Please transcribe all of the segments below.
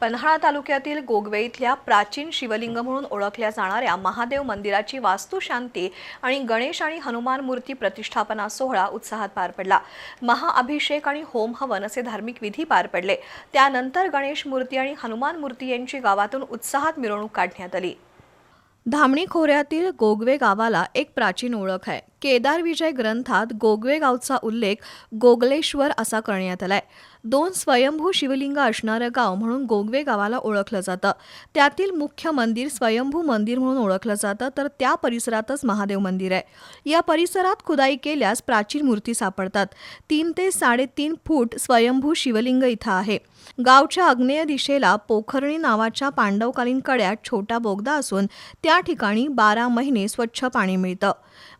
पन्हाळा तालुक्यातील गोगवे इथल्या प्राचीन शिवलिंग म्हणून ओळखल्या जाणाऱ्या महादेव मंदिराची वास्तुशांती आणि गणेश आणि हनुमान मूर्ती प्रतिष्ठापना सोहळा उत्साहात पार पडला. महाअभिषेक आणि होम हवन असे धार्मिक विधी पार पडले. त्यानंतर गणेश मूर्ती आणि हनुमान मूर्ती यांची गावातून उत्साहात मिरवणूक काढण्यात आली. धामणी खोऱ्यातील गोगवे गावाला एक प्राचीन ओळख आहे. केदार विजय ग्रंथात गोगवे गावचा उल्लेख गोगलेश्वर असा करण्यात आलाय. दोन स्वयंभू शिवलिंग असणारं गाव म्हणून गोगवे गावाला ओळखलं जातं. त्यातील मुख्य मंदिर स्वयंभू मंदिर म्हणून ओळखलं जातं तर त्या परिसरातच महादेव मंदिर आहे. या परिसरात खुदाई केल्यास प्राचीन मूर्ती सापडतात. तीन ते साडेतीन फूट स्वयंभू शिवलिंग इथं आहे. गावच्या आग्नेय दिशेला पोखरणी नावाच्या पांडवकालीन कड्यात छोटा बोगदा असून त्या ठिकाणी बारा महिने स्वच्छ पाणी मिळतं.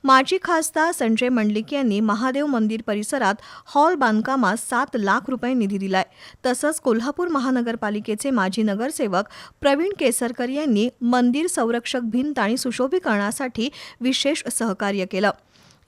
माजी खासदार संजय मंडलिक यांनी महादेव मंदिर परिसरात हॉल बांधकामास सात लाख रुपये निधी दिलाय. तसंच कोल्हापूर महानगरपालिकेचे माजी नगरसेवक प्रवीण केसरकर यांनी मंदिर संरक्षक भिंत आणि सुशोभीकरणासाठी विशेष सहकार्य केलं.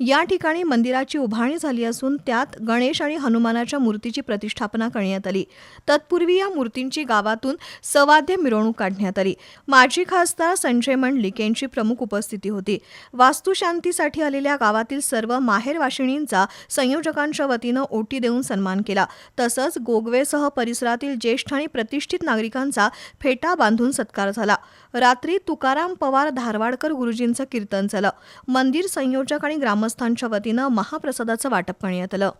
या ठिकाणी मंदिराची उभारणी झाली असून त्यात गणेश आणि हनुमानाच्या मूर्तीची प्रतिष्ठापना करण्यात आली. तत्पूर्वी या मूर्तींची गावातून सवाद्य मिरवणूक काढण्यात आली. माजी खासदार संजय मंडलिक यांची प्रमुख उपस्थिती होती. वास्तुशांतीसाठी आलेल्या गावातील सर्व माहेरवाशिणींचा संयोजकांच्या वतीनं ओटी देऊन सन्मान केला. तसंच गोगवेसह परिसरातील ज्येष्ठ आणि प्रतिष्ठित नागरिकांचा फेटा बांधून सत्कार झाला. रात्री तुकाराम पवार धारवाडकर गुरुजींचं कीर्तन झालं. मंदिर संयोजक आणि संस्थांच्या वतीनं महाप्रसादाचं वाटप करण्यात आलं.